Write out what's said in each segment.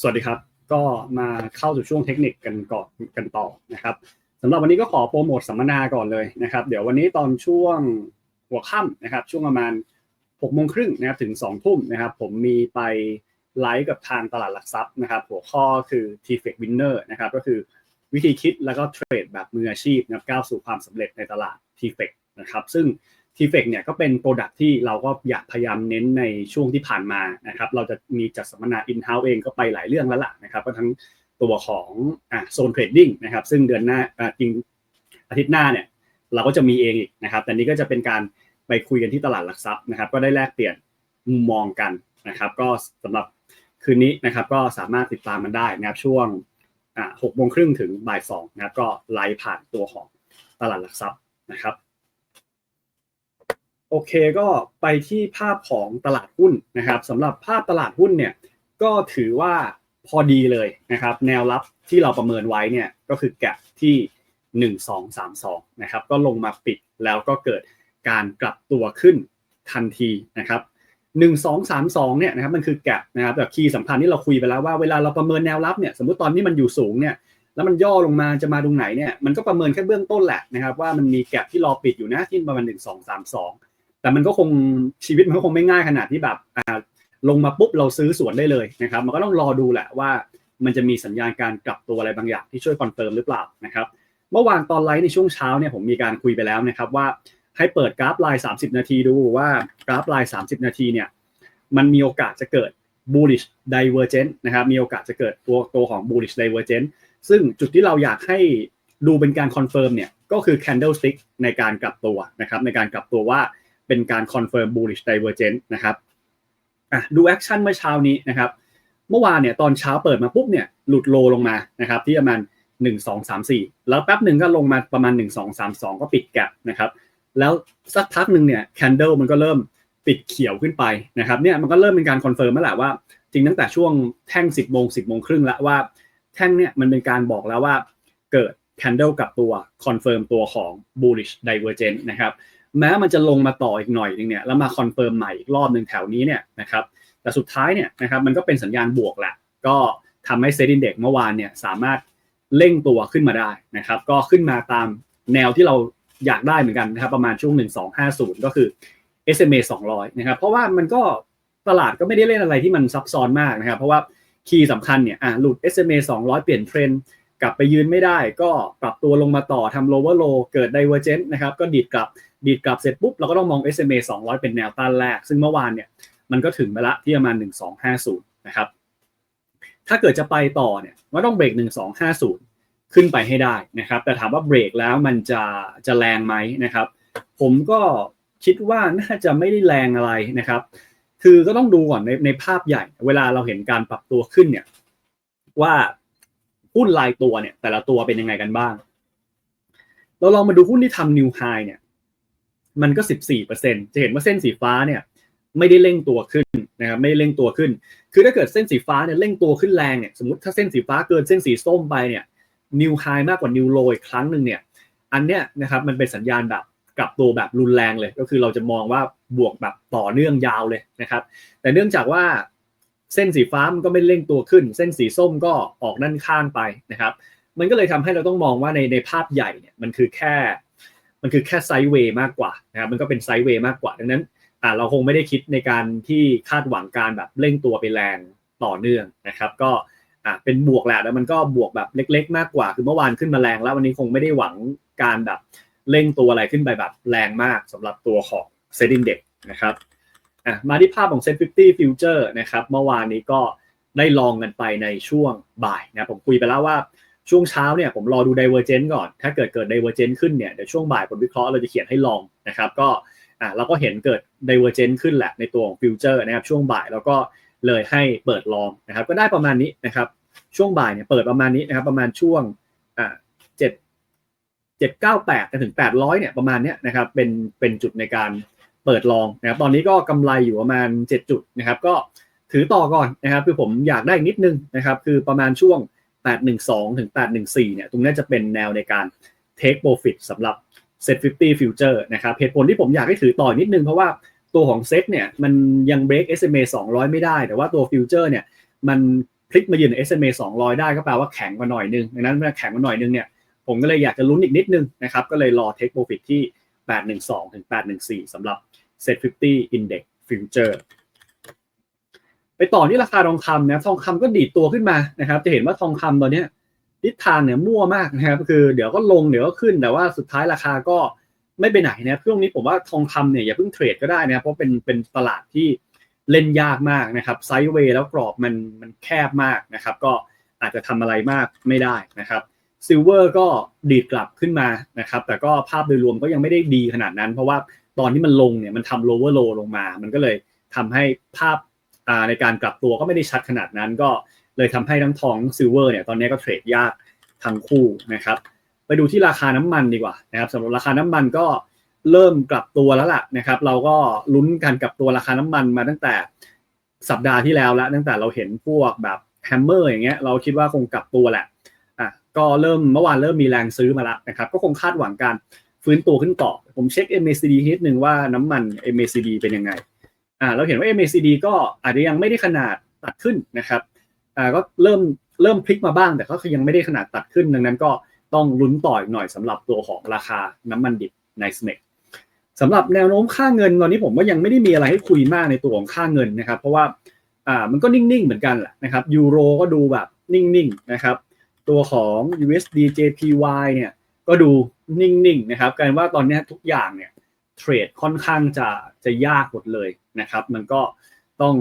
สวัสดีครับ ก็มาเข้าสู่ช่วงเทคนิคกันก่อนกันต่อนะครับสำหรับวันนี้ก็ขอโปรโมทสัมมนาก่อนเลยนะครับ เดี๋ยววันนี้ตอนช่วงหัวค่ำนะครับ ช่วงประมาณ6โมงครึ่งนะครับถึง2ทุ่มนะครับ ผมมีไปไลฟ์กับทางตลาดหลักทรัพย์นะครับ หัวข้อคือ t f e c Winner นะครับ ก็คือวิธีคิดแล้วก็เทรดแบบมืออาชีพนะครับก้าวสู่ความสำเร็จในตลาด t f e c นะครับ ซึ่ง t f e c เนี่ยก็เป็นโปรดักที่เราก็อยากพยายามเน้นในช่วงที่ผ่านมานะครับเราจะมีจัดสัมมนา in-house เองก็ไปหลายเรื่องแล้วล่ะนะครับก็ทั้งตัวของอ่าโซนเทรดดิ้งนะครับซึ่งเดือนหน้าอ่าจริงอาทิตย์หน้าเนี่ยเราก็จะมีเองอีกนะครับ แต่นี้ก็จะเป็นการไปคุยกันที่ตลาดหลักทรัพย์นะครับ ก็ได้แลกเปลี่ยนมุมมองกันนะครับ ก็สำหรับคืนนี้นะครับ ก็สามารถติดตามมันได้นะครับช่วงอ่าหกโมงครึ่งถึงบ่ายสองนะครับ ก็ไลฟ์ผ่านตัวของตลาดหลักทรัพย์นะครับ โอเคก็ไปที่ภาพของตลาดหุ้นนะครับสำหรับภาพตลาดหุ้นเนี่ยก็ถือว่าพอดีเลยนะครับ แนวรับที่เราประเมินไว้เนี่ยก็คือแกะที่ 1232นะครับก็ลงมาปิดแล้วก็เกิดการกลับตัวขึ้นทันทีนะครับ1232เนี่ยนะครับมันคือแกะนะครับแบบคีย์สำคัญที่เราคุยไปแล้วว่าเวลาเราประเมินแนวรับเนี่ยสมมติตอนนี้มันอยู่สูงเนี่ยแล้วมันย่อลงมาจะมาตรงไหนเนี่ยมันก็ประเมินแค่เบื้องต้นแหละนะครับว่ามันมีแกะที่รอปิดอยู่นะที่ประมาณ1232 แต่มันก็คงชีวิตมันก็คงไม่ง่ายขนาดที่แบบอ่าลงมาปุ๊บเราซื้อสวนได้เลยนะครับ มันก็ต้องรอดูแหละว่ามันจะมีสัญญาณการกลับตัวอะไรบางอย่างที่ช่วยคอนเฟิร์มหรือเปล่านะครับ เมื่อวานตอนไลฟ์ในช่วงเช้าเนี่ยผมมีการคุยไปแล้วนะครับว่าให้เปิดกราฟไลน์30 นาทีดูว่ากราฟไลน์30 นาทีเนี่ยมันมีโอกาสจะเกิด bullish divergence นะครับมีโอกาสจะเกิดตัวตัวของ bullish divergence ซึ่งจุดที่เราอยากให้ดูเป็นการคอนเฟิร์มเนี่ยก็คือ candlestick ในการกลับตัวนะครับในการกลับตัวว่า เป็นการ confirm bullish divergence นะครับอะดูแอคชั่นเมื่อเช้านี้นะครับเมื่อวานเนี่ยตอนเช้าเปิดมาปุ๊บเนี่ยหลุดโลลงมานะครับที่ประมาณ 1 2 3 4 แล้วแป๊บหนึ่งก็ลงมาประมาณ 1 2 3 2 ก็ปิดแกลนะครับแล้วสักพักหนึ่งเนี่ยแคนเดลมันก็เริ่มปิดเขียวขึ้นไปนะครับเนี่ยมันก็เริ่มเป็นการคอนเฟิร์มแล้วแหละว่าจริงตั้งแต่ช่วงแท่ง 10โมง10โมงครึ่งแล้วว่าแท่งเนี่ยมันเป็นการบอกแล้วว่าเกิดแคนเดลกับตัวคอนเฟิร์มตัวของ bullish divergence นะครับ แม้มันจะลงมาต่ออีกหน่อยนึงเนี่ยแล้วมาคอนเฟิร์มใหม่อีกรอบหนึ่งแถวนี้เนี่ยนะครับแต่สุดท้ายเนี่ยนะครับมันก็เป็นสัญญาณบวกแหละก็ทำให้เซ็นดินเด็กเมื่อวานเนี่ยสามารถเร่งตัวขึ้นมาได้นะครับก็ขึ้นมาตามแนวที่เราอยากได้เหมือนกันนะครับประมาณช่วง 1250 ก็คือ SMA 200 นะครับเพราะว่ามันก็ตลาดก็ไม่ได้เล่นอะไรที่มันซับซ้อนมากนะครับเพราะว่าคีย์สำคัญเนี่ยอะหลุด SMA 200 เปลี่ยนเทรน กลับไปยืนไม่ได้ ก็ปรับตัวลงมาต่อทำ lower low เกิด divergence นะครับ ก็ดีดกลับดีดกลับเสร็จปุ๊บ เราก็ต้องมอง SMA 200 เป็นแนวต้านแรก ซึ่งเมื่อวานเนี่ยมันก็ถึงไปละที่ประมาณ 1250 นะครับ ถ้าเกิดจะไปต่อเนี่ยก็ต้องเบรก 1250 ขึ้นไปให้ได้นะครับ แต่ถามว่าเบรกแล้วมันจะจะแรงไหมนะครับ ผมก็คิดว่าน่าจะไม่ได้แรงอะไรนะครับ คือก็ต้องดูก่อนในในภาพใหญ่ เวลาเราเห็นการปรับตัวขึ้นเนี่ยว่า หุ้นรายตัวเนี่ย แต่ละตัวเป็นยังไงกันบ้าง เราลองมาดูหุ้นที่ทำนิวไฮเนี่ย มันก็ 14%จะเห็นว่าเส้นสีฟ้าเนี่ยไม่ได้เร่งตัวขึ้นนะครับไม่ได้เร่งตัวขึ้น คือถ้าเกิดเส้นสีฟ้าเนี่ยเร่งตัวขึ้นแรงเนี่ยสมมติถ้าเส้นสีฟ้าเกินเส้นสีส้มไปเนี่ยนิวไฮมากกว่านิวโลอีกครั้งหนึ่งเนี่ยอันเนี้ยนะครับมันเป็นสัญญาณแบบกลับตัวแบบรุนแรงเลย ก็คือเราจะมองว่าบวกแบบต่อเนื่องยาวเลยนะครับ แต่เนื่องจากว่า เส้นสีฟ้ามันก็ไม่เร่งตัวขึ้น เส้นสีส้มก็ออกด้านข้างไปนะครับ มันก็เลยทำให้เราต้องมองว่าในในภาพใหญ่เนี่ยมันคือแค่ มันคือแค่ไซด์เวย์มากกว่านะครับมันก็เป็นไซด์เวย์มากกว่า ดังนั้นอ่าเราคงไม่ได้คิดในการที่คาดหวังการแบบเร่งตัวไปแรงต่อเนื่องนะครับ ก็อ่าเป็นบวกแหละแล้วมันก็บวกแบบเล็ก ๆ มากกว่า คือเมื่อวานขึ้นมาแรง แล้ววันนี้คงไม่ได้หวังการแบบเร่งตัวอะไรขึ้นไปแบบแรงมากสำหรับตัวของเซ็นดิ้งเด็กนะครับ อะมาที่ภาพของ Set 50 Future นะครับเมื่อวานนี้ก็ได้ลองกันไปในช่วงบ่ายนะผมคุยไปแล้วว่าช่วงเช้าเนี่ยผมรอดู Divergence ก่อน ถ้าเกิดเกิด Divergence ขึ้นเนี่ยเดี๋ยวช่วงบ่ายผมวิเคราะห์เราจะเขียนให้ลองนะครับก็อะเราก็เห็นเกิด Divergence ขึ้นแหละในตัวของ Future นะครับช่วงบ่ายแล้วก็เลยให้เปิดลองนะครับก็ได้ประมาณนี้นะครับช่วงบ่ายเนี่ยเปิดประมาณนี้นะครับประมาณช่วงอ่าเจ็ดเจ็ดเก้าแปดถึงแปดร้อยเนี่ยประมาณเนี้ยนะครับเป็นเป็นจุดในการ เปิดลองนะครับตอนนี้ก็กำไรอยู่ประมาณเจ็ดจุดนะครับก็ถือต่อก่อนนะครับคือผมอยากได้นิดนึงนะครับคือประมาณช่วง 812 ถึง 814 เนี่ยตรงนี้จะเป็นแนวในการ take profit สำหรับ Set 50 Future นะครับเหตุผลที่ผมอยากให้ถือต่อนิดนึงเพราะว่าตัวของเซ็ตเนี่ยมันยังเบรก SMA 200 ไม่ได้ แต่ว่าตัวฟิวเจอร์เนี่ยมันพลิกมายืน SMA 200 ได้ก็แปลว่าแข็งกว่าหน่อยนึงดังนั้นเมื่อแข็งกว่าหน่อยนึงเนี่ยผมก็เลยอยากจะลุ้นอีกนิดนึงนะครับก็เลยรอเทคโปรฟิตที่ 812 ถึง 814สำหรับ Set 50 Index Future ไปต่อที่ราคาทองคำนะทองคำก็ดีดตัวขึ้นมานะครับ จะเห็นว่าทองคำตอนนี้ทิศทางเนี่ยมั่วมากนะครับคือเดี๋ยวก็ลงเดี๋ยวก็ขึ้นแต่ว่าสุดท้ายราคาก็ไม่ไปไหนนะช่วงนี้ผมว่าทองคำเนี่ยอย่าเพิ่งเทรดก็ได้นะเพราะเป็นเป็นตลาดที่เล่นยากมากนะครับไซด์เวย์แล้วกรอบมันมันแคบมากนะครับ ก็อาจจะทำอะไรมากไม่ได้นะครับ ซิลเวอร์ก็ดีดกลับขึ้นมานะครับ แต่ก็ภาพโดยรวมก็ยังไม่ได้ดีขนาดนั้น เพราะว่าตอนที่มันลงเนี่ยมันทำ lower low ลงมา มันก็เลยทำให้ภาพในการกลับตัวก็ไม่ได้ชัดขนาดนั้น ก็เลยทำให้ทั้งทองซิลเวอร์เนี่ยตอนนี้ก็เทรดยากทั้งคู่นะครับ ไปดูที่ราคาน้ำมันดีกว่านะครับสำหรับราคาน้ำมันก็เริ่มกลับตัวแล้วล่ะนะครับ เราก็ลุ้นการกลับตัวราคาน้ำมันมาตั้งแต่สัปดาห์ที่แล้วแล้วตั้งแต่เราเห็นพวกแบบแฮมเมอร์อย่างเงี้ยเราคิดว่าคงกลับตัวแหละ ก็เริ่มเมื่อวานเริ่มมีแรงซื้อมาแล้วนะครับ ก็คงคาดหวังการฟื้นตัวขึ้นต่อ ผมเช็ค MACD นิดนึงว่าน้ำมัน MACD เป็นยังไงอ่าเราเห็นว่า MACD ก็อาจจะยังไม่ได้ขนาดตัดขึ้นนะครับอ่าก็เริ่มเริ่มพลิกมาบ้างแต่ก็ยังไม่ได้ขนาดตัดขึ้น ดังนั้นก็ต้องลุ้นต่ออีกหน่อยสำหรับตัวของราคาน้ำมันดิบในสเมกสำหรับแนวโน้มค่าเงินตอนนี้ผมว่ายังไม่ได้มีอะไรให้คุยมากในตัวของค่าเงินนะครับ เพราะว่าอ่ามันก็นิ่งๆเหมือนกันแหละนะครับยูโรก็ดูแบบนิ่งๆนะครับ ตัวของ USD JPY เนี่ยก็ดูนิ่งๆนะครับกายว่าตอนนี้ทุกอย่างเนี่ยเทรดค่อนข้างจะจะยากหมดเลยนะครับ มันก็ต้อง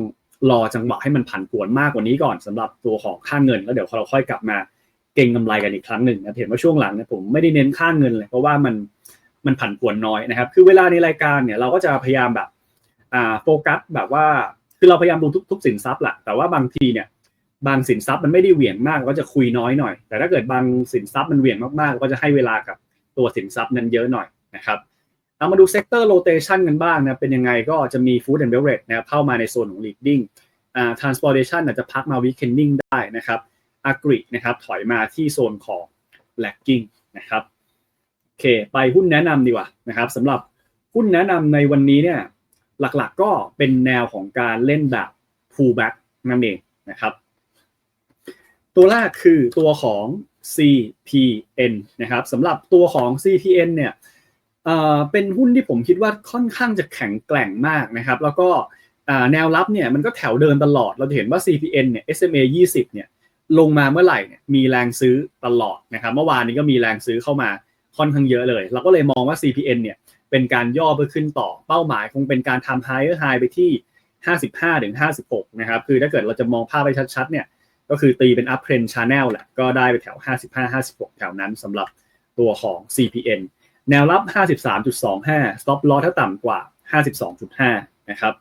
รอจังหวะให้มันผันผวนมากกว่านี้ก่อนสำหรับตัวของค่าเงินแล้วเดี๋ยวเราค่อยกลับมาเก่งกำไรกันอีกครั้งหนึ่งนะเห็นว่าช่วงหลังเนี่ยผมไม่ได้เน้นค่าเงินเลยเพราะว่ามันมันผันผวนน้อยนะครับ คือเวลาในรายการเนี่ยเราก็จะพยายามแบบอ่าโฟกัสแบบว่าคือเราพยายามดูทุกทุกสินทรัพย์แหละแต่ว่าบางทีเนี่ย บางสินทรัพย์มันไม่ได้เหวี่ยงมากก็จะคุยน้อยหน่อย แต่ถ้าเกิดบางสินทรัพย์มันเหวี่ยงมากๆ ก็จะให้เวลากับตัวสินทรัพย์นั้นเยอะหน่อยนะครับเอามาดูเซกเตอร์โรเตชันกันบ้างนะเป็นยังไงก็จะมี Food and Beverage นะครับเข้ามาในโซนของ leading อ่า transportation อาจจะพักมา weakening ได้นะครับ agri นะครับถอยมาที่โซนของ lagging นะครับโอเคไปหุ้นแนะนำดีกว่านะครับสำหรับหุ้นแนะนำในวันนี้เนี่ยหลักๆก็เป็นแนวของการเล่นแบบ pullback นั่นเองนะครับ ตัวแรกคือตัวของ CPN นะครับสำหรับตัวของ CPN เนี่ยเอ่อเป็นหุ้นที่ผมคิดว่าค่อนข้างจะแข็งแกร่งมากนะครับ แล้วก็แนวรับเนี่ยมันก็แถวเดินตลอด เราจะเห็นว่า CPN เนี่ย SMA 20 เนี่ยลงมาเมื่อไหร่เนี่ยมีแรงซื้อตลอดนะครับ เมื่อวานนี้ก็มีแรงซื้อเข้ามาค่อนข้างเยอะเลย เราก็เลยมองว่า CPN เนี่ยเป็นการย่อเพื่อขึ้นต่อเป้าหมายคงเป็นการทำ higher high ไปที่ 55ถึง56 นะครับ คือถ้าเกิดเราจะมองภาพไปชัดๆเนี่ย ก็คือตีเป็น up trend channel แหละ ก็ได้ไปแถว 55-56 แถวนั้นสำหรับตัวของ CPN แนวรับ 53.25 stop loss ถ้าต่ำกว่า 52.5 นะครับ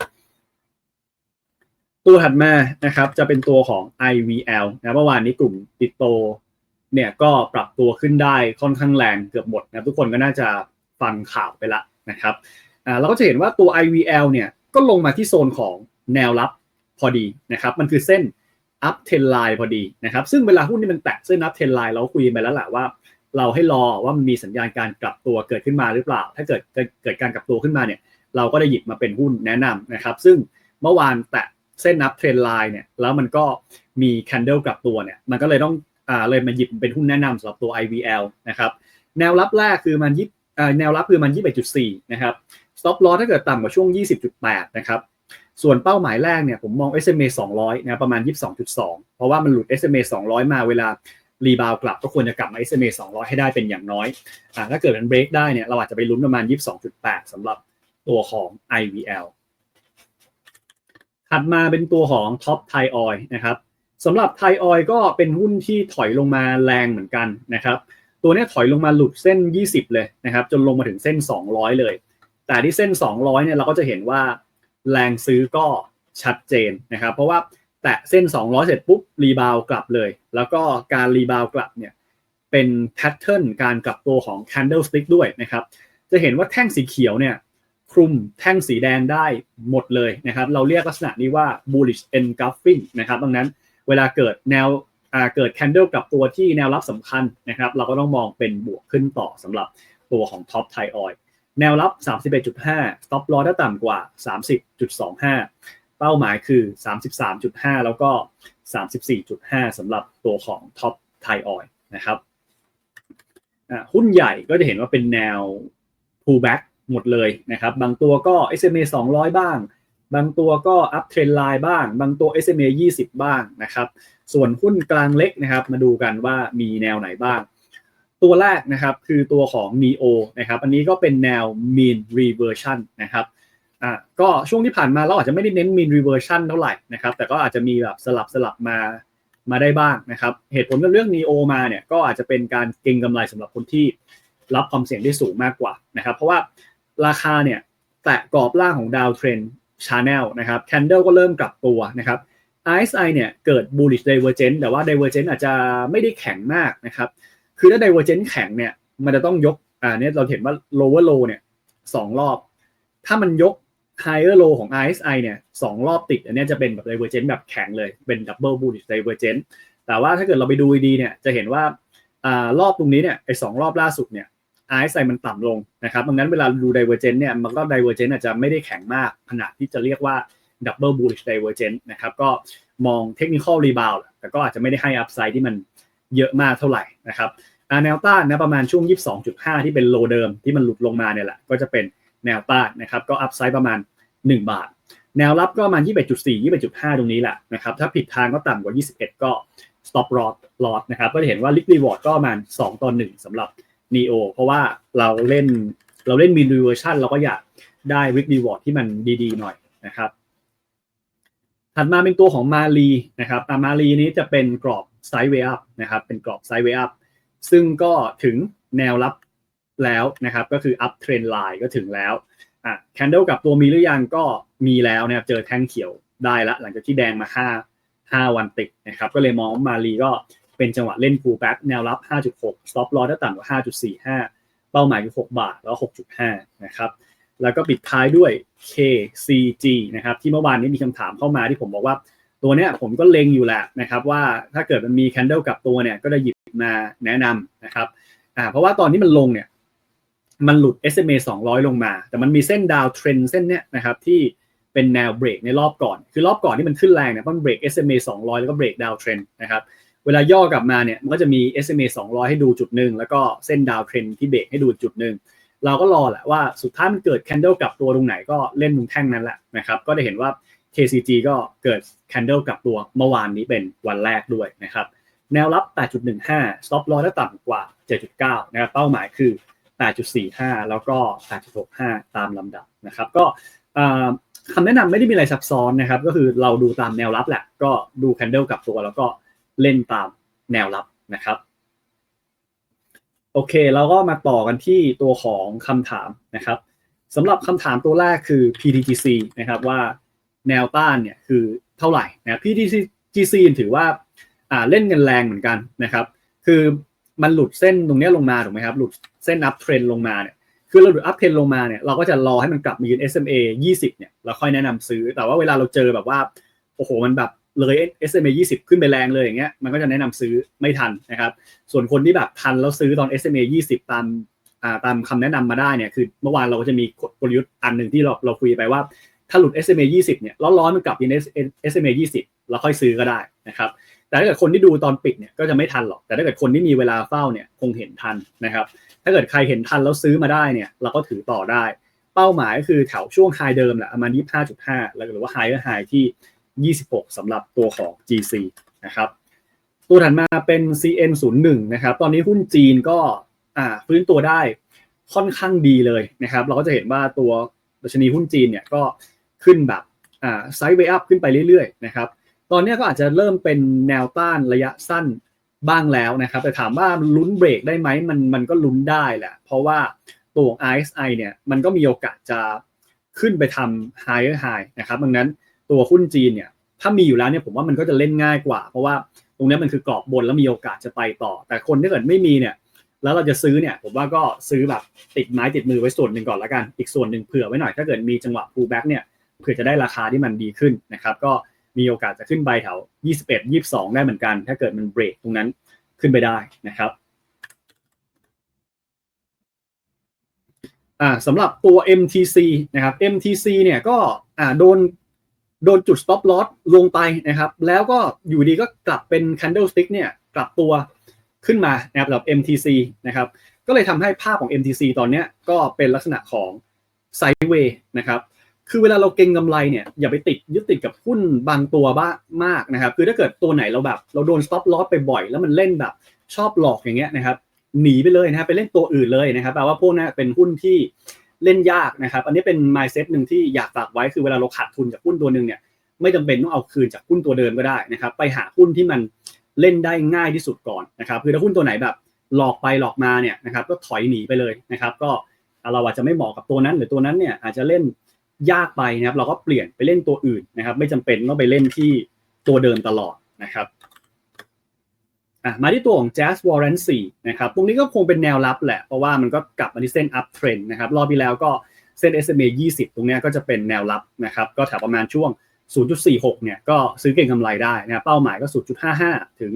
ตัวถัดมานะครับจะเป็นตัวของ IVL นะเมื่อวานนี้กลุ่มติดโตเนี่ยก็ปรับตัวขึ้นได้ค่อนข้างแรงเกือบหมดนะทุกคนก็น่าจะฟังข่าวไปละนะครับเราก็จะเห็นว่าตัว IVL เนี่ยก็ลงมาที่โซนของแนวรับพอดีนะครับ มันคือเส้น up trend line พอดีนะครับ ซึ่งเวลาหุ้นที่มันแตะเส้น up trend line เราคุยไปแล้วแหละว่า เราให้รอว่ามันมีสัญญาณการกลับตัวเกิดขึ้นมาหรือเปล่า ถ้าเกิดเกิดการกลับตัวขึ้นมาเนี่ย เราก็ได้หยิบมาเป็นหุ้นแนะนำนะครับ ซึ่งเมื่อวานแตะเส้น up trend line เนี่ยแล้วมันก็มี candle กลับตัวเนี่ยมันก็เลยต้องอ่าเลยมาหยิบเป็นหุ้นแนะนำสำหรับตัว IVL นะครับแนวรับแรกคือมันยิบแนวรับคือมัน21.4นะครับ stop loss ถ้าเกิดต่ำกว่าช่วง20.8นะครับ ส่วนเป้าหมายแรกเนี่ยผมมอง SMA 200นะประมาณ 22.2 เพราะว่ามันหลุด SMA 200 มาเวลารีบาวกลับก็ควรจะกลับมา SMA 200 ให้ได้เป็นอย่างน้อยอ่าถ้าเกิดมันเบรกได้เนี่ยเราอาจจะไปลุ้นประมาณ 22.8สำหรับตัวของ IVL ถัดมาเป็นตัวของ Top Thai Oil นะครับสำหรับ Thai Oil ก็เป็นหุ้นที่ถอยลงมาแรงเหมือนกันนะครับตัวนี้ถอยลงมาหลุดเส้น 20 เลยนะครับจนลงมาถึงเส้น 200 เลย แต่ที่เส้น 200เนี่ยเราก็จะเห็นว่า แรงซื้อก็ชัดเจนนะครับ เพราะว่าแตะเส้น 200 เสร็จปุ๊บรีบาวกลับเลย แล้วก็การรีบาวกลับเนี่ยเป็นแพทเทิร์นการกลับตัวของ candlestick ด้วยนะครับ จะเห็นว่าแท่งสีเขียวเนี่ยคลุมแท่งสีแดงได้หมดเลยนะครับ เราเรียกลักษณะนี้ว่า bullish engulfing นะครับดังนั้นเวลาเกิดแนวเกิด candle กลับตัวที่แนวรับสำคัญนะครับ เราก็ต้องมองเป็นบวกขึ้นต่อสำหรับตัวของ Top Thai Oil แนวรับ 31.5 stop loss ถ้าต่ำกว่า 30.25 เป้าหมายคือ 33.5 แล้วก็ 34.5สำหรับตัวของ top Thai Oil นะครับหุ้นใหญ่ก็จะเห็นว่าเป็นแนว pullback หมดเลยนะครับ บางตัวก็ SMA 200 บ้าง บางตัวก็ up trend line บ้าง บางตัว SMA 20 บ้างนะครับ ส่วนหุ้นกลางเล็กนะครับ มาดูกันว่ามีแนวไหนบ้าง ตัวแรกนะครับคือตัวของ NEO นะครับอันนี้ก็เป็นแนว mean reversion นะครับอ่าก็ช่วงที่ผ่านมาเราอาจจะไม่ได้เน้น mean reversion เท่าไหร่นะครับแต่ก็อาจจะมีแบบสลับสลับมามาได้บ้างนะครับเหตุผลกับเรื่อง NEO มาเนี่ยก็อาจจะเป็นการเก็งกำไรสำหรับคนที่รับความเสี่ยงได้สูงมากกว่านะครับเพราะว่าราคาเนี่ยแตะกรอบล่างของดาวเทรนชาแนลนะครับ Candle ก็เริ่มกลับตัวนะครับ RSI เนี่ยเกิด bullish divergence แต่ว่า divergence อาจจะไม่ได้แข็งมากนะครับ คือถ้า divergence แข็งเนี่ย มันจะต้องยก อ่าเนี่ยเราเห็นว่า lower low เนี่ยสองรอบ ถ้ามันยก higher low ของ RSI เนี่ยสองรอบติด อันนี้จะเป็นแบบ divergence แบบแข็งเลย เป็น double bullish divergence แต่ว่าถ้าเกิดเราไปดูดีเนี่ย จะเห็นว่า อ่ารอบตรงนี้เนี่ย ไอ้สองรอบล่าสุดเนี่ย RSI มันต่ำลงนะครับ ดังนั้นเวลาดู divergence เนี่ย มันก็ divergence อาจจะไม่ได้แข็งมาก ขนาดที่จะเรียกว่า double bullish divergence นะครับ ก็มอง technical rebound แต่ก็อาจจะไม่ได้ให้ upside ที่มัน เยอะมากเท่าไหร่นะครับแนวต้านนะประมาณช่วง 22.5 ที่เป็นโลเดิมที่มันหลุดลงมาเนี่ยแหละก็จะเป็นแนวต้านนะครับก็ upside ประมาณ 1 บาท แนวรับก็ประมาณ 21.4 21.5 ตรงนี้แหละนะครับถ้าผิดทางก็ต่ำกว่า 21 ก็ stop loss loss นะครับก็จะเห็นว่า risk reward ก็ประมาณ 2 ต่อ 1สำหรับ neo เพราะว่าเราเล่นเราเล่น mean reversion เราก็อยากได้ risk reward ที่มันดีๆ หน่อยนะครับถัดมาเป็นตัวของมาลีนะครับมาลีนี้จะเป็นกรอบ ไซด์เวย์อัพนะครับเป็นกรอบไซด์เวย์อัพซึ่งก็ถึงแนวรับแล้วนะครับก็คือ up trend line ก็ถึงแล้วอะ candle กับตัวมีหรือยังก็มีแล้วนะครับเจอแท่งเขียวได้ละหลังจากที่แดงมา5 5วันติดนะครับก็เลยมองมาลีก็เป็นจังหวะเล่น pullback แนวรับ 5.6 stop loss ถ้าต่ำกว่า 5.45 เป้าหมายคือ 6 บาทแล้ว 6.5 นะครับแล้วก็ปิดท้ายด้วย KCG นะครับที่เมื่อวานนี้มีคำถามเข้ามาที่ผมบอกว่า ตัวเนี้ยผมก็เล็งอยู่แหละนะครับว่าถ้าเกิดมันมี candle กับตัวเนี่ยก็จะหยิบมาแนะนำนะครับอ่าเพราะว่าตอนที่มันลงเนี่ยมันหลุด SMA 200 ลงมา แต่มันมีเส้นดาวเทรนเส้นเนี้ยนะครับที่เป็นแนวเบรกในรอบก่อน คือรอบก่อนที่มันขึ้นแรงเนี่ยมันเบรก SMA 200 แล้วก็เบรกดาวเทรนนะครับเวลาย่อกลับมาเนี่ยมันก็จะมี SMA 200 ให้ดูจุดหนึ่งแล้วก็เส้นดาวเทรนที่เบรกให้ดูจุดหนึ่งเราก็รอแหละว่าสุดท้ายมันเกิด candle กลับตัวตรงไหนก็เล่นตรงแท่งนั้นแหละนะครับก็ได้เห็นว่า KCG ก็เกิด candle กลับตัวเมื่อวานนี้เป็นวันแรกด้วยนะครับแนวรับ 8.15 stop loss ถ้าต่ำกว่า 7.9 นะครับ เป้าหมายคือ 8.45 แล้วก็ 8.65 ตามลำดับนะครับ ก็คำแนะนำไม่ได้มีอะไรซับซ้อนนะครับ ก็คือเราดูตามแนวรับแหละ ก็ดู candle กลับตัวแล้วก็เล่นตามแนวรับนะครับ โอเค เราก็มาต่อกันที่ตัวของคำถามนะครับสำหรับคำถามตัวแรกคือ PTGC นะครับว่า แนวต้านเนี่ยคือเท่าไหร่นะ PTGC ถือว่าอ่าเล่นกันแรงเหมือนกันนะครับ คือมันหลุดเส้นตรงนี้ลงมาถูกไหมครับหลุดเส้นอัพเทรนลงมาเนี่ยคือเราหลุดอัพเทรนลงมาเนี่ยเราก็จะรอให้มันกลับมายืน SMA 20เนี่ยเราค่อยแนะนำซื้อ แต่ว่าเวลาเราเจอแบบว่าโอ้โหมันแบบเลย SMA 20 ขึ้นไปแรงเลยอย่างเงี้ยมันก็จะแนะนำซื้อไม่ทันนะครับ ส่วนคนที่แบบทันแล้วซื้อตอน SMA 20 ตามอ่าตามคำแนะนำมาได้เนี่ยคือเมื่อวานเราก็จะมีกลยุทธ์อันหนึ่งที่เราเราคุยไปว่า ถ้าหลุด SMA 20เนี่ยร้อนๆมันกลับยืน SMA 20เราค่อยซื้อก็ได้นะครับ แต่ถ้าเกิดคนที่ดูตอนปิดเนี่ยก็จะไม่ทันหรอก แต่ถ้าเกิดคนที่มีเวลาเฝ้าเนี่ยคงเห็นทันนะครับ ถ้าเกิดใครเห็นทันแล้วซื้อมาได้เนี่ยเราก็ถือต่อได้ เป้าหมายก็คือแถวช่วงไฮเดิมแหละประมาณ25.5 แล้วหรือว่าไฮก็ไฮที่ 26สำหรับตัวของ GC นะครับตัวถัดมาเป็น CN01 นะครับ ตอนนี้หุ้นจีนก็อ่าฟื้นตัวได้ค่อนข้างดีเลยนะครับ เราก็จะเห็นว่าตัวดัชนีหุ้นจีนเนี่ยก็ ขึ้นแบบอ่าไซด์เวย์อัพขึ้นไปเรื่อยๆนะครับตอนนี้ก็อาจจะเริ่มเป็นแนวต้านระยะสั้นบ้างแล้วนะครับ แต่ถามว่าลุ้นเบรกได้ไหมมันมันก็ลุ้นได้แหละ เพราะว่าตัว RSI เนี่ยมันก็มีโอกาสจะขึ้นไปทำ higher high นะครับดังนั้นตัวหุ้นจีนเนี่ยถ้ามีอยู่แล้วเนี่ยผมว่ามันก็จะเล่นง่ายกว่า เพราะว่าตรงนี้มันคือกรอบบนแล้วมีโอกาสจะไปต่อ แต่คนถ้าเกิดไม่มีเนี่ยแล้วเราจะซื้อเนี่ยผมว่าก็ซื้อแบบติดไม้ติดมือไว้ส่วนหนึ่งก่อนแล้วกัน อีกส่วนหนึ่งเผื่อไว้หน่อยถ้าเกิดมีจังหวะ pullback เนี่ย เผื่อจะได้ราคาที่มันดีขึ้นนะครับ ก็มีโอกาสจะขึ้นไปแถว 21 22 ได้เหมือนกัน ถ้าเกิดมันเบรกตรงนั้นขึ้นไปได้นะครับอ่าสำหรับตัว MTC นะครับ MTC เนี่ยก็อ่าโดนโดนจุด stop loss ลงไปนะครับ แล้วก็อยู่ดีก็กลับเป็น candlestick เนี่ยกลับตัวขึ้นมานะครับสำหรับ MTC นะครับ ก็เลยทำให้ภาพของ MTC ตอนเนี้ยก็เป็นลักษณะของ sideways นะครับ คือเวลาเราเก็งกำไรเนี่ยอย่าไปติดยึดติดกับหุ้นบางตัวบ้างมากนะครับ คือถ้าเกิดตัวไหนเราแบบ เราโดน stop loss ไปบ่อย แล้วมันเล่นแบบชอบหลอกอย่างเงี้ยนะครับ หนีไปเลยนะครับไปเล่นตัวอื่นเลยนะครับแปลว่าพวกนั้เป็นหุ้นที่เล่นยากนะครับ อันนี้เป็น mindset หนึ่งที่อยากฝากไว้คือเวลาเราขาดทุนจากหุ้นตัวหนึ่งเนี่ยไม่จำเป็นต้องเอาคืนจากหุ้นตัวเดิมก็ได้นะครับ ไปหาหุ้นที่มันเล่นได้ง่ายที่สุดก่อนนะครับ คือถ้าหุ้นตัวไหนแบบหลอกไปหลอกมาเนี่ยนะครับ ก็ถอยหนีไปเลยนะครับ ก็เราอาจจะไม่เหมาะกับตัวนั้น หรือตัวนั้นเนี่ยอาจจะเล่น ยากไปนะครับ เราก็เปลี่ยนไปเล่นตัวอื่นนะครับ ไม่จำเป็นต้องไปเล่นที่ตัวเดิมตลอดนะครับ่ะมาที่ตัวของ Jazz Warrant 4นะครับ ตรงนี้ก็คงเป็นแนวรับแหละ เพราะว่ามันก็กลับมาที่เส้น up trend นะครับ รอบที่แล้วก็เส้น SMA 20 ตรงนี้ก็จะเป็นแนวรับนะครับ ก็แถวประมาณช่วง 0.46 เนี่ย ก็ซื้อเก็งกำไรได้นะเป้าหมายก็ 0.55 ถึง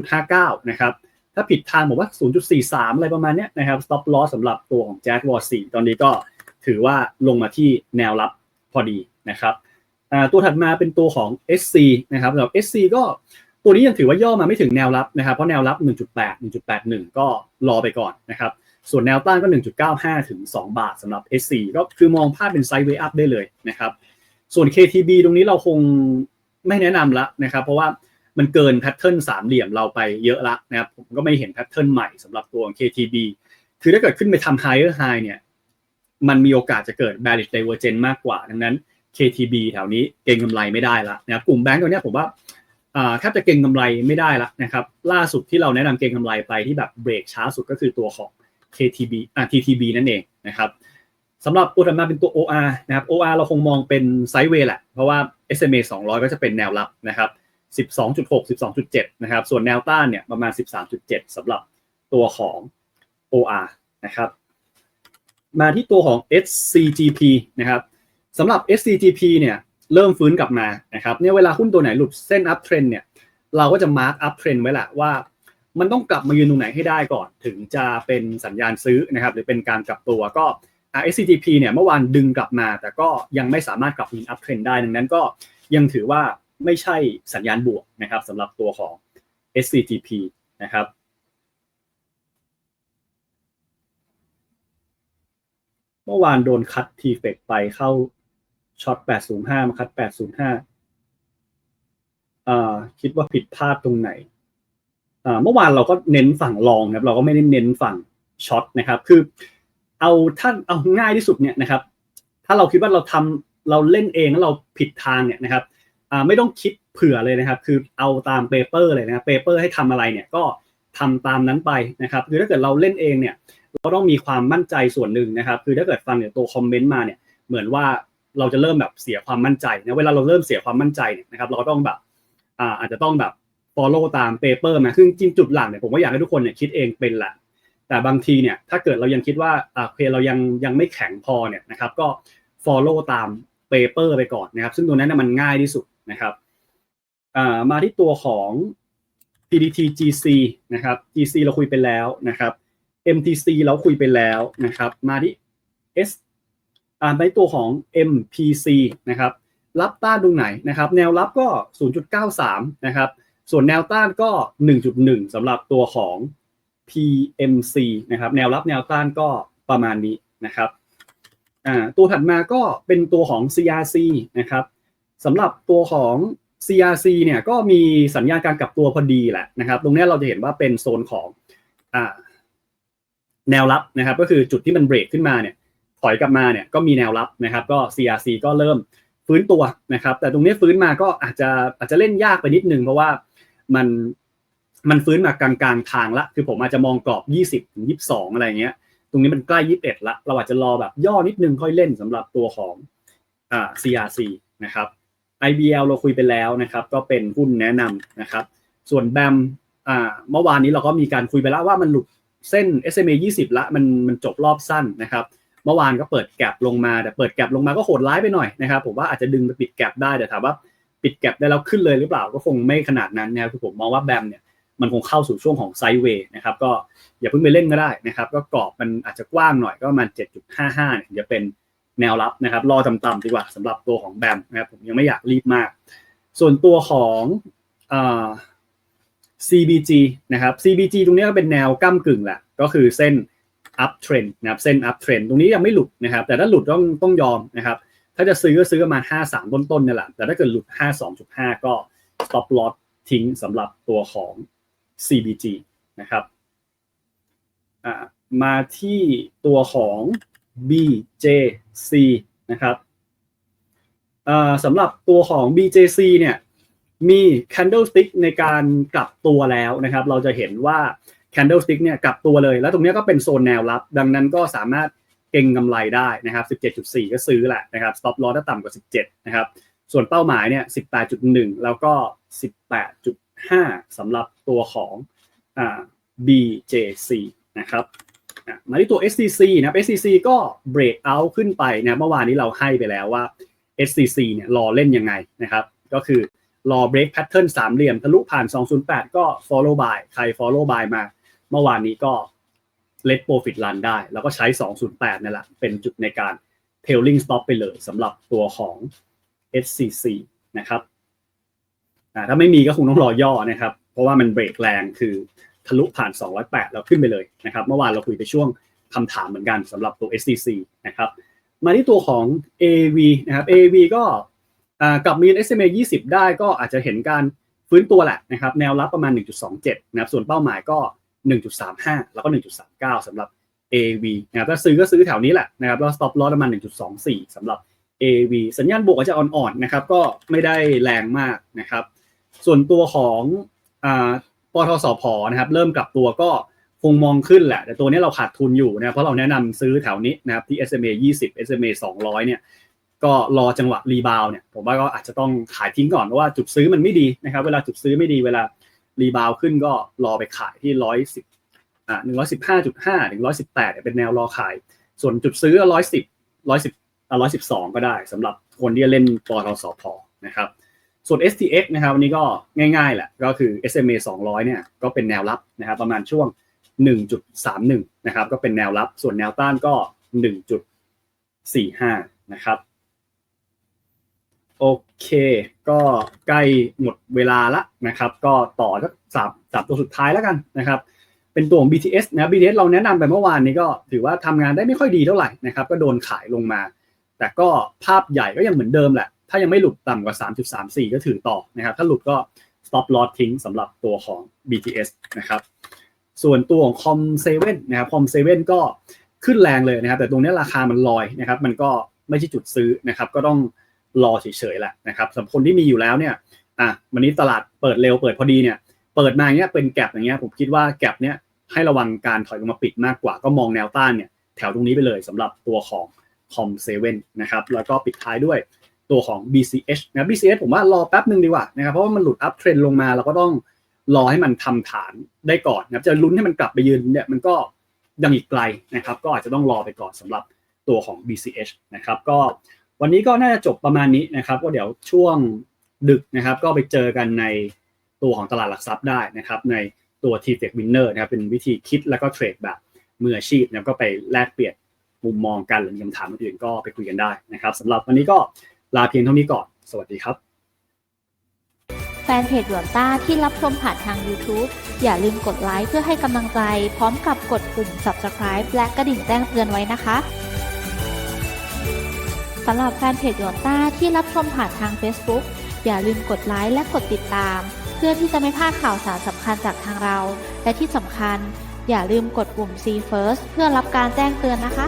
0.59 นะครับ ถ้าผิดทางผมว่า 0.43 อะไรประมาณเนี้ยนะครับ stop loss สำหรับตัวของ Jazz War 4 ตอนนี้ก็ ถือว่าลงมาที่แนวรับพอดีนะครับตัวถัดมาเป็นตัวของ SC นะครับสำหรับ SC ก็ตัวนี้ยังถือว่าย่อมาไม่ถึงแนวรับนะครับเพราะแนวรับ 1.8 1.81 ก็รอไปก่อนนะครับส่วนแนวต้านก็ 1.95 ถึง 2 บาทสำหรับ SC ก็คือมองภาพเป็นไซด์เวย์อัพได้เลยนะครับส่วน KTB ตรงนี้เราคงไม่แนะนำละนะครับ เพราะว่ามันเกินแพทเทิร์นสามเหลี่ยมเราไปเยอะละนะครับผมก็ไม่เห็นแพทเทิร์นใหม่สำหรับตัว KTB คือถ้าเกิดขึ้นไปทำ higher high เนี่ย มันมีโอกาสจะเกิด bearish divergence มากกว่า ดังนั้น KTB แถวนี้เก็งกำไรไม่ได้ละนะครับกลุ่มแบงก์ตัวนี้ผมว่าแทบจะเก็งกำไรไม่ได้ละนะครับล่าสุดที่เราแนะนำเก็งกำไรไปที่แบบเบรกช้าสุดก็คือตัวของ KTB อ่า TTB นั่นเองนะครับสำหรับตัวถัดมาเป็นตัว OR นะครับ OR เราคงมองเป็นไซด์เวย์แหละ เพราะว่า SMA 200 ก็จะเป็นแนวรับนะครับ 12.6 12.7 นะครับ ส่วนแนวต้านเนี่ยประมาณ 13.7สำหรับตัวของ OR นะครับ มาที่ตัวของ SCGP นะครับสำหรับ SCGP เนี่ยเริ่มฟื้นกลับมานะครับเนี่ยเวลาหุ้นตัวไหนหลุดเส้น up trend เนี่ยเราก็จะ mark up trend ไว้แหละว่า มันต้องกลับมายืนตรงไหนให้ได้ก่อน ถึงจะเป็นสัญญาณซื้อนะครับหรือเป็นการกลับตัวก็ SCGP เนี่ยเมื่อวานดึงกลับมา แต่ก็ยังไม่สามารถกลับยืน up trend ได้ดังนั้นก็ยังถือว่าไม่ใช่สัญญาณบวกนะครับสำหรับตัวของ SCGP นะครับ เมื่อวานโดนคัดทีเฟกไปเข้าช็อต 805 มาคัด 805อ่าคิดว่าผิดพลาดตรงไหนอ่าเมื่อวานเราก็เน้นฝั่งรองครับ เราก็ไม่ได้เน้นฝั่งช็อตนะครับ คือ เอาท่านเอาง่ายที่สุดเนี่ยนะครับ ถ้าเราคิดว่าเราทำเราเล่นเองแล้วเราผิดทางเนี่ยนะครับอ่าไม่ต้องคิดเผื่อเลยนะครับ คือเอาตามเปเปอร์เลยนะครับเปเปอร์ให้ทำอะไรเนี่ยก็ทำตามนั้นไปนะครับคือถ้าเกิดเราเล่นเองเนี่ย เราต้องมีความมั่นใจส่วนหนึ่งนะครับ คือถ้าเกิดฟังเนี่ยตัวคอมเมนต์มาเนี่ยเหมือนว่าเราจะเริ่มแบบเสียความมั่นใจนะเวลาเราเริ่มเสียความมั่นใจเนี่ยนะครับ เราก็ต้องแบบอ่าอาจจะต้องแบบ follow ตามเปเปอร์มาซึ่งจริงจุดหลักเนี่ยผมว่าอยากให้ทุกคนเนี่ยคิดเองเป็นแหละแต่บางทีเนี่ยถ้าเกิดเรายังคิดว่าอ่าโอเคเรายังยังไม่แข็งพอเนี่ยนะครับ ก็ follow ตามเปเปอร์ไปก่อนนะครับ ซึ่งตัวนั้นมันง่ายที่สุดนะครับอ่ามาที่ตัวของ PDT GC นะครับ GC เราคุยไปแล้วนะครับ MTC เราคุยไปแล้วนะครับ มาที่ S อ่าในตัวของ MPC นะครับ รับต้านตรงไหนนะครับ แนวรับก็ 0.93 นะครับ ส่วนแนวต้านก็ 1.1สำหรับตัวของ PMC นะครับ แนวรับแนวต้านก็ประมาณนี้นะครับ อ่า ตัวถัดมาก็เป็นตัวของ CRC นะครับสำหรับตัวของ CRC เนี่ยก็มีสัญญาณการกลับตัวพอดีแหละนะครับ ตรงนี้เราจะเห็นว่าเป็นโซนของอ่า แนวรับนะครับก็คือจุดที่มันเบรกขึ้นมาเนี่ยถอยกลับมาเนี่ยก็มีแนวรับนะครับก็ CRC ก็เริ่มฟื้นตัวนะครับแต่ตรงนี้ฟื้นมาก็อาจจะอาจจะเล่นยากไปนิดนึงเพราะว่ามันมันฟื้นมากลางกลางทางละ คือผมอาจจะมองกรอบ 20ถึง22 อะไรเงี้ย ตรงนี้มันใกล้ 21 ละ เราอาจจะรอแบบย่อนิดนึงค่อยเล่นสำหรับตัวของอ่า CRC นะครับ IBL เราคุยไปแล้วนะครับ ก็เป็นหุ้นแนะนำนะครับ ส่วนแบมอ่าเมื่อวานนี้เราก็มีการคุยไปแล้วว่ามันหลุด เส้น SMA 20 ละมันมันจบรอบสั้นนะครับเมื่อวานก็เปิดแกลบลงมาแต่เปิดแกลบลงมาก็โหดร้ายไปหน่อยนะครับผมว่าอาจจะดึงไปปิดแกลบได้แต่ถามว่าปิดแกลบได้แล้วขึ้นเลยหรือเปล่าก็คงไม่ขนาดนั้นนะครับคือผมมองว่าแบมเนี่ยมันคงเข้าสู่ช่วงของไซด์เวย์นะครับก็อย่าเพิ่งไปเล่นก็ได้นะครับ ก็กรอบมันอาจจะกว้างหน่อยก็ประมาณ 7.55เนี่ยจะเป็นแนวรับนะครับรอต่ำๆดีกว่าสำหรับตัวของแบมนะครับผมยังไม่อยากรีบมาก ส่วนตัวของอ CBG นะครับ CBG ตรงนี้ก็เป็นแนวก้ากึ่งแหละก็คือเส้น up trend นะครับเส้น up trend ตรงนี้ยังไม่หลุดนะครับ แต่ถ้าหลุดต้องต้องยอมนะครับ ถ้าจะซื้อก็ซื้อประมาณ 53 ต้นๆนี่แหละ แต่ถ้าเกิดหลุด 52.5 ก็ stop loss ทิ้งสำหรับตัวของ CBG นะครับมาที่ตัวของ BJC นะครับสำหรับตัวของ BJC เนี่ย มี candlestick ในการกลับตัวแล้วนะครับ เราจะเห็นว่า candlestick เนี่ยกลับตัวเลย แล้วตรงนี้ก็เป็นโซนแนวรับ ดังนั้นก็สามารถเก็งกำไรได้นะครับ 17.4 ก็ซื้อแหละนะครับ stop loss ถ้าต่ำกว่า 17 นะครับ ส่วนเป้าหมายเนี่ย 18.1 แล้วก็ 18.5สำหรับตัวของอ่า BJC นะครับอะมาที่ตัว SCC นะ SCC ก็ break out ขึ้นไปนะ เมื่อวานนี้เราให้ไปแล้วว่า SCC เนี่ยรอเล่นยังไงนะครับ ก็คือ รอ break pattern สามเหลี่ยมทะลุผ่าน 208 ก็ follow by ใคร follow by มา เมื่อวานนี้ก็ let profit run ได้ แล้วก็ใช้ 208นั่นแหละเป็นจุดในการ tailing stop ไปเลยสำหรับตัวของ SCC นะครับถ้าไม่มีก็คงต้องรอย่อนะครับ เพราะว่ามันเบรกแรงคือทะลุผ่าน 208 แล้วขึ้นไปเลยนะครับเมื่อวานเราคุยไปช่วงคำถามเหมือนกันสำหรับตัว SCC นะครับมาที่ตัวของ AV นะครับ AV ก็ กลับมี SMA 20 ได้ก็อาจจะเห็นการฟื้นตัวแหละนะครับแนวรับประมาณ 1.27นะครับส่วนเป้าหมายก็ 1.35 แล้วก็ 1.39สำหรับ AV นะครับถ้าซื้อก็ซื้อแถวนี้แหละนะครับแล้ว stop loss ประมาณ 1.24สำหรับ AV สัญญาณบวกอาจจะอ่อนๆนะครับก็ไม่ได้แรงมากนะครับส่วนตัวของอปทสพนะครับเริ่มกลับตัวก็คงมองขึ้นแหละ แต่ตัวนี้เราขาดทุนอยู่นะเพราะเราแนะนำซื้อแถวนี้นะครับที่ SMA 20 SMA 200เนี่ย ก็รอจังหวะรีบาวเนี่ยผมว่าก็อาจจะต้องขายทิ้งก่อนเพราะว่าจุดซื้อมันไม่ดีนะครับ เวลาจุดซื้อไม่ดีเวลารีบาวขึ้นก็รอไปขายที่ร้อยสิบอ่าหนึ่งร้อยสิบห้าจุดห้าถึงร้อยสิบแปดเป็นแนวรอขาย ส่วนจุดซื้อร้อยสิบร้อยสิบร้อยสิบสองก็ได้สำหรับคนที่จะเล่นปทสพนะครับ ส่วน STX นะครับวันนี้ก็ง่ายๆแหละก็คือ SMA 200เนี่ยก็เป็นแนวรับนะครับประมาณช่วง 1.31นะครับก็เป็นแนวรับส่วนแนวต้านก็ 1.45นะครับ โอเค ก็ใกล้หมดเวลาละนะครับ ก็ต่อสักสามสามตัวสุดท้ายแล้วกันนะครับ เป็นตัวของ BTS นะ BTS เราแนะนำไปเมื่อวานนี้ก็ถือว่าทำงานได้ไม่ค่อยดีเท่าไหร่นะครับ ก็โดนขายลงมา แต่ก็ภาพใหญ่ก็ยังเหมือนเดิมแหละ ถ้ายังไม่หลุดต่ำกว่า 3.34 ก็ถือต่อนะครับ ถ้าหลุดก็ stop loss ทิ้งสำหรับตัวของ BTS นะครับ ส่วนตัวของ com 7นะครับ com 7ก็ขึ้นแรงเลยนะครับ แต่ตรงนี้ราคามันลอยนะครับ มันก็ไม่ใช่จุดซื้อนะครับ ก็ต้อง รอเฉยๆแหละนะครับสำหรับคนที่มีอยู่แล้วเนี่ยอะวันนี้ตลาดเปิดเร็วเปิดพอดีเนี่ยเปิดมาเนี้ยเป็นแกลบอย่างเงี้ยผมคิดว่าแกลบเนี้ยให้ระวังการถอยลงมาปิดมากกว่าก็มองแนวต้านเนี่ยแถวตรงนี้ไปเลยสำหรับตัวของ com 7นนะครับแล้วก็ปิดท้ายด้วยตัวของ BCH นะ BCH ผมว่ารอแป๊บหนึ่งดีกว่านะครับเพราะว่ามันหลุดอัพเทรนลงมาเราก็ต้องรอให้มันทำฐานได้ก่อนนะครับจะลุ้นให้มันกลับไปยืนเนี่ยมันก็ยังอีกไกลนะครับ ก็อาจจะต้องรอไปก่อนสำหรับตัวของ BCH นะครับ ก็ วันนี้ก็น่าจะจบประมาณนี้นะครับ ก็เดี๋ยวช่วงดึกนะครับ ก็ไปเจอกันในตัวของตลาดหลักทรัพย์ได้นะครับ ในตัว t f e c Winner นะครับเป็นวิธีคิดแล้วก็เทรดแบบมืออาชีพนะก็ไปแลกเปลี่ยนมุมมองกันหรือมีคำถามอื่นก็ไปคุยกันได้นะครับสำหรับวันนี้ก็ลาเพียงเท่านี้ก่อน สวัสดีครับ แฟนเพจหยวนต้าที่รับชมผ่านทาง YouTube อย่าลืมกดไลค์เพื่อให้กำลังใจ พร้อมกับกดปุ่ม Subscribe และกระดิ่งแจ้งเตือนไว้นะคะ สำหรับแฟนเพจหยวนต้าที่รับชมผ่านทาง Facebook อย่าลืมกดไลค์และกดติดตาม เพื่อที่จะไม่พลาดข่าวสารสำคัญจากทางเรา และที่สำคัญ อย่าลืมกดปุ่ม See First เพื่อรับการแจ้งเตือนนะคะ